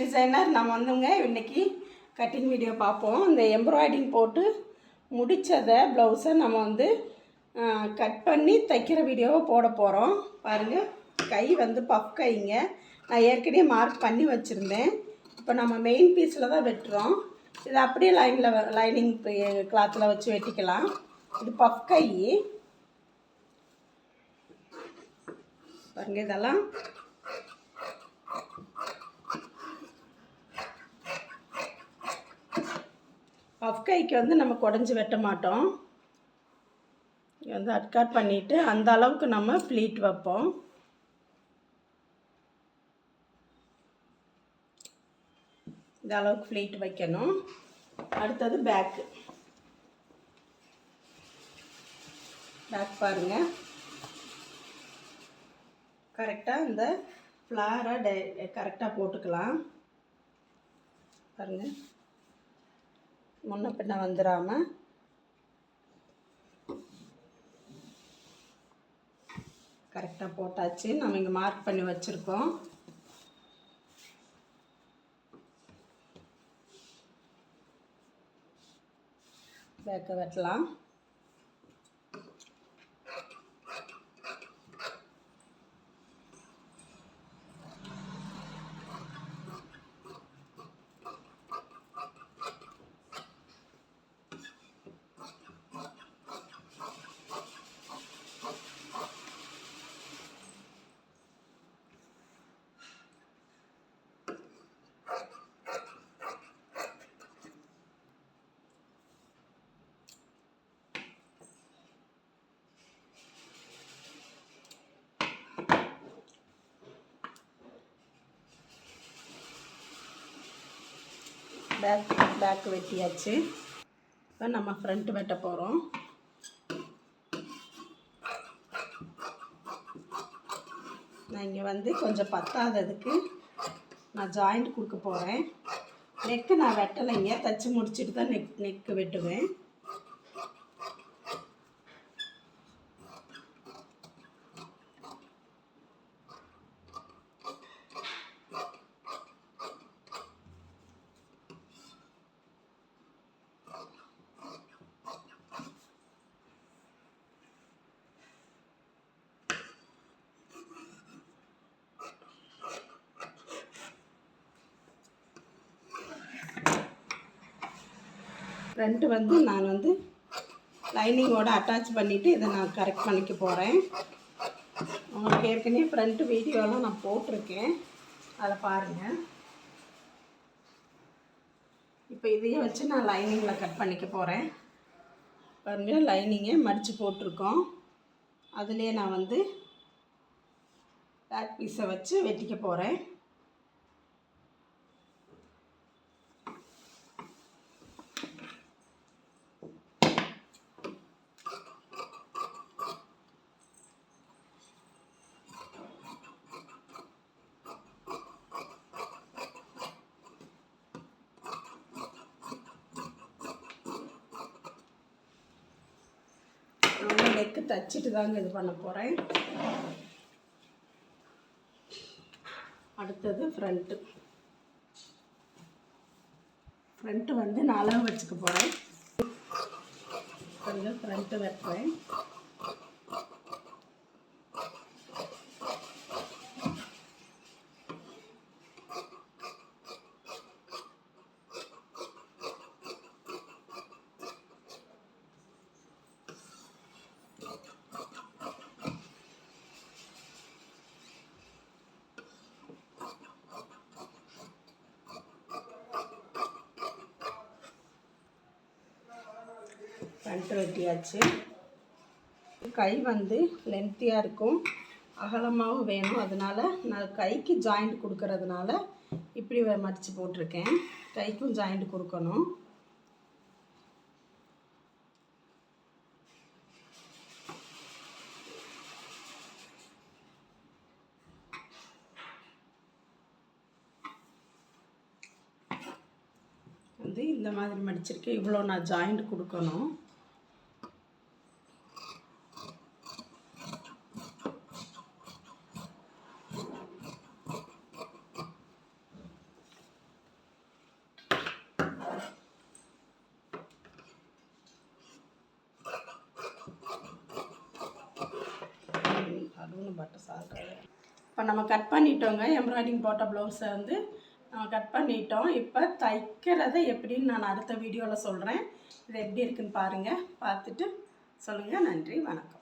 Designer நம்ம வந்துங்க இன்னைக்கு கட்டிங் வீடியோ பார்ப்போம். இந்த எம்ப்ராய்டிங் போட்டு முடித்ததை ப்ளவுஸை நம்ம வந்து கட் பண்ணி தைக்கிற வீடியோவை போட போகிறோம் பாருங்கள் கை வந்து பஃப் கைங்க. நான் ஏற்கனவே மார்க் பண்ணி வச்சுருந்தேன். இப்போ நம்ம மெயின் பீஸில் தான் வெட்டுறோம். இது அப்படியே லைனில் லைனிங் கிளாத்தில் வச்சு வெட்டிக்கலாம். இது பஃப் கை பாருங்கள் இதெல்லாம் பஃப் கைக்கு வந்து நம்ம குடஞ்சி வெட்ட மாட்டோம். வந்து அட்காட் பண்ணிவிட்டு அந்த அளவுக்கு நம்ம ஃப்ளீட் வைப்போம். இந்த அளவுக்கு ஃப்ளீட் வைக்கணும். அடுத்தது பேக்கு பேக் பாருங்கள் கரெக்டாக இந்த ஃப்ளாரை டை கரெக்டாக போட்டுக்கலாம். பாருங்கள் முன்ன பின்ன வந்துடாமல் கரெக்டாக போட்டாச்சு. நம்ம இங்கே மார்க் பண்ணி வச்சுருக்கோம். பேக்கை வெட்டலாம். பேக் பேக் வெட்டியாச்சு. இப்போ நம்ம ஃப்ரண்ட் வெட்ட போகிறோம் நான் இங்கே வந்து கொஞ்சம் பத்தாததுக்கு நான் ஜாயிண்ட் கொடுக்க போகிறேன் நெக்கு நான் வெட்டலைங்க. தச்சு முடிச்சுட்டு தான் நெக் நெக்கு வெட்டுவேன். ஃப்ரண்ட்டு வந்து நான் வந்து லைனிங்கோட அட்டாச் பண்ணிவிட்டு இதை நான் கரெக்ட் பண்ணிக்க போகிறேன் உங்களுக்கு ஏற்கனவே ஃப்ரண்ட் வீடியோலாம் நான் போட்டிருக்கேன். அதை பாருங்கள் இப்போ இதையே வச்சு நான் லைனிங்கில் கட் பண்ணிக்க போகிறேன் பாருங்கள் லைனிங்கை மடித்து போட்டிருக்கோம். அதுலேயே நான் வந்து பேக் பீஸை வச்சு வெட்டிக்க போகிறேன் நான் நெக்கு தச்சுட்டு தாங்க இது பண்ண போகிறேன் அடுத்தது ஃப்ரண்ட்டு ஃப்ரண்ட்டு வந்து நான் அளவு வச்சுக்க போகிறேன் கொஞ்சம் ஃப்ரண்ட்டு வைப்பேன் ஃப்ரண்ட்டு வெட்டியாச்சு. கை வந்து லென்த்தியாக இருக்கும். அகலமாகவும் வேணும். அதனால் நான் கைக்கு ஜாயிண்ட் கொடுக்கறதுனால இப்படி மடித்து போட்டிருக்கேன். கைக்கும் ஜாயிண்ட் கொடுக்கணும். வந்து இந்த மாதிரி மடிச்சிருக்கேன். இவ்வளோ நான் ஜாயிண்ட் கொடுக்கணும். பட்டு சால்ட்டு இப்போ நம்ம கட் பண்ணிட்டோங்க. எம்ப்ராய்டிங் போட்ட ப்ளவுஸை வந்து கட் பண்ணிட்டோம். இப்போ தைக்கிறத எப்படின்னு நான் அடுத்த வீடியோவில் சொல்கிறேன் இது எப்படி இருக்குன்னு பாருங்கள் பார்த்துட்டு சொல்லுங்கள் நன்றி. வணக்கம்.